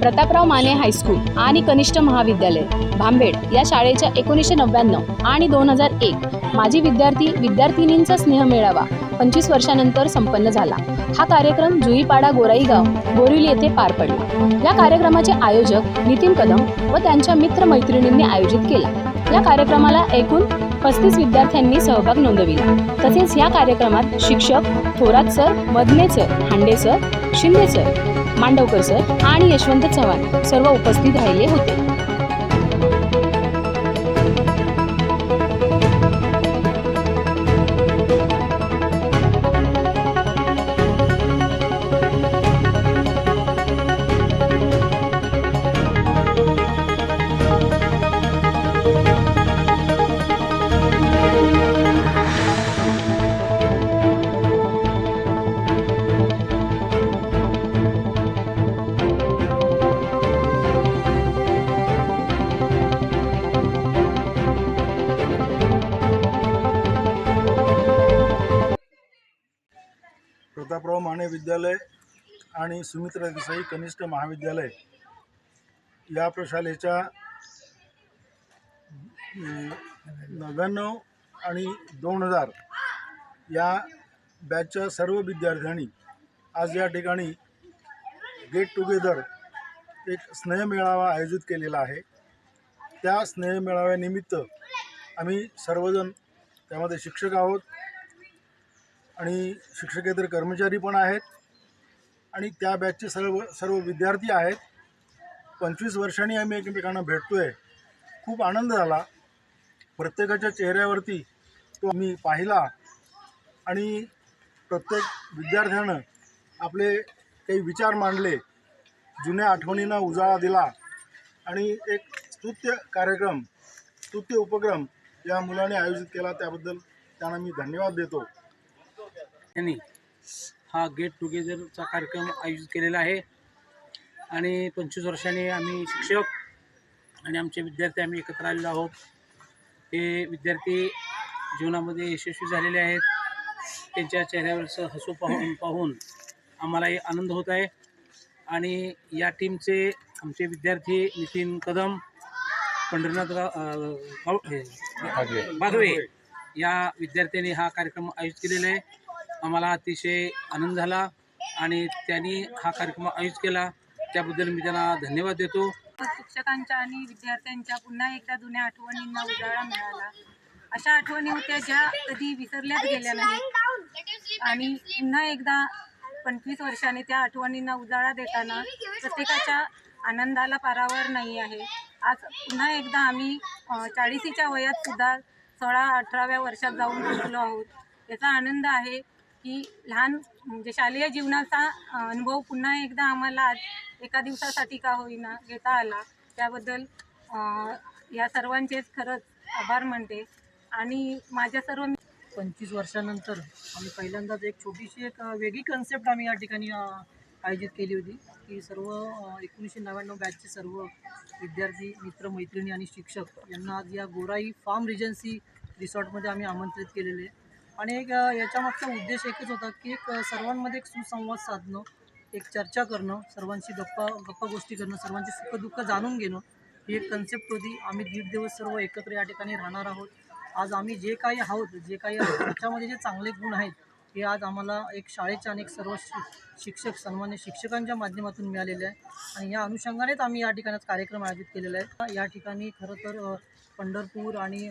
Prataprao Mane high school आणि कनिष्ठ महाविद्यालय भांबेड या शाळेच्या एकोणीसशे नव्याण्णव आणि दोन हजार एक माजी विद्यार्थी विद्यार्थिनींचा स्नेह मेळावा पंचवीस वर्षानंतर संपन्न झाला. हा कार्यक्रम जुईपाडा गोराईगाव बोरिवली येथे पार पडला. या कार्यक्रमाचे आयोजक नितीन कदम व त्यांच्या मित्रमैत्रिणींनी आयोजित केला. या कार्यक्रमाला एकूण पस्तीस विद्यार्थ्यांनी सहभाग नोंदविला. तसेच या कार्यक्रमात शिक्षक Thorat sir Madne sir Hande sir Shinde sir Mandavkar sir आणि यशवंत चव्हाण सर्व उपस्थित राहिले होते. प्रतापराव माने विद्यालय आणि सुमित्रा देसाई कनिष्ठ महाविद्यालय या प्रशालेच्या नव्याण्णव आणि दोन हजार या बॅचच्या सर्व विद्यार्थ्यांनी आज या ठिकाणी गेट टुगेदर एक स्नेहमेळावा आयोजित केलेला आहे. त्या स्नेहमेळाव्यानिमित्त आम्ही सर्वजण त्यामध्ये शिक्षक आहोत. आणि शिक्षकेतर कर्मचारी पण आहेत. आणि त्या बॅचचे सर्व सर्व विद्यार्थी आहेत. पंचवीस वर्षांनी आम्ही एकमेकांना भेटतो आहे खूप आनंद झाला. प्रत्येकाच्या चेहऱ्यावरती तो आम्ही पाहिला. आणि प्रत्येक विद्यार्थ्यानं आपले काही विचार मांडले. जुन्या आठवणींना उजाळा दिला. आणि एक स्तुत्य कार्यक्रम स्तुत्य उपक्रम या मुलाने आयोजित केला. त्याबद्दल त्यांना मी धन्यवाद देतो. यांनी हा गेट टुगेदरचा कार्यक्रम आयोजित केलेला आहे. आणि पंचवीस वर्षांनी आम्ही शिक्षक आणि आमचे विद्यार्थी आम्ही एकत्र आलेलो आहोत. हे विद्यार्थी जीवनामध्ये यशस्वी झालेले आहेत. त्यांच्या चेहऱ्यावरचं हसू पाहून पाहून आम्हालाही आनंद होत आहे. आणि या टीमचे आमचे विद्यार्थी नितीन कदम हे, बागवे या विद्यार्थ्यांनी हा कार्यक्रम आयोजित केलेला आहे. आम्हाला अतिशय आनंद झाला आणि त्यांनी हा कार्यक्रम आयोजित केला. त्याबद्दल मी त्यांना धन्यवाद देतो. शिक्षकांच्या आणि विद्यार्थ्यांच्या पुन्हा एकदा जुन्या आठवणींना उजाळा मिळाला. अशा आठवणी होत्या ज्या कधी विसरल्याच गेल्या नाहीत. आणि पुन्हा एकदा पंचवीस वर्षाने त्या आठवणींना उजाळा देताना प्रत्येकाच्या आनंदाला पारावर नाही आहे. आज पुन्हा एकदा आम्ही चाळीसीच्या वयात सुद्धा सोळा अठराव्या वर्षात जाऊन पोहोचलो आहोत. याचा आनंद आहे की लहान म्हणजे शालेय जीवनाचा अनुभव पुन्हा एकदा आम्हाला आज एका दिवसासाठी का होईना घेता आला. त्याबद्दल या सर्वांचेच खरंच आभार मानते. आणि माझ्या सर्व पंचवीस वर्षानंतर आम्ही पहिल्यांदाच एक छोटीशी एक वेगळी कन्सेप्ट आम्ही या ठिकाणी आयोजित केली होती. की सर्व एकोणीसशे नव्याण्णव बॅचचे सर्व विद्यार्थी मित्र मैत्रिणी आणि शिक्षक यांना आज या गोराई फार्म रिजन्सी रिसॉर्टमध्ये आम्ही आमंत्रित केलेले आहे. आणि एक याच्यामागचा उद्देश एकच होता की एक सर्वांमध्ये एक सुसंवाद साधणं एक चर्चा करणं सर्वांशी गप्पा गप्पा गोष्टी करणं सर्वांचे सुखदुःख जाणून घेणं ही एक कन्सेप्ट होती. आम्ही दीड दिवस सर्व एकत्र या ठिकाणी राहणार आहोत. आज आम्ही जे काही आहोत जे काही त्याच्यामध्ये जे चांगले गुण आहेत हे आज आम्हाला एक शाळेच्या आणि एक सर्व शि शिक्षक सन्मान्य शिक्षकांच्या माध्यमातून मिळालेले आहे. आणि या अनुषंगानेच आम्ही या ठिकाणी कार्यक्रम आयोजित केलेला आहे. या ठिकाणी खरं तर पंढरपूर आणि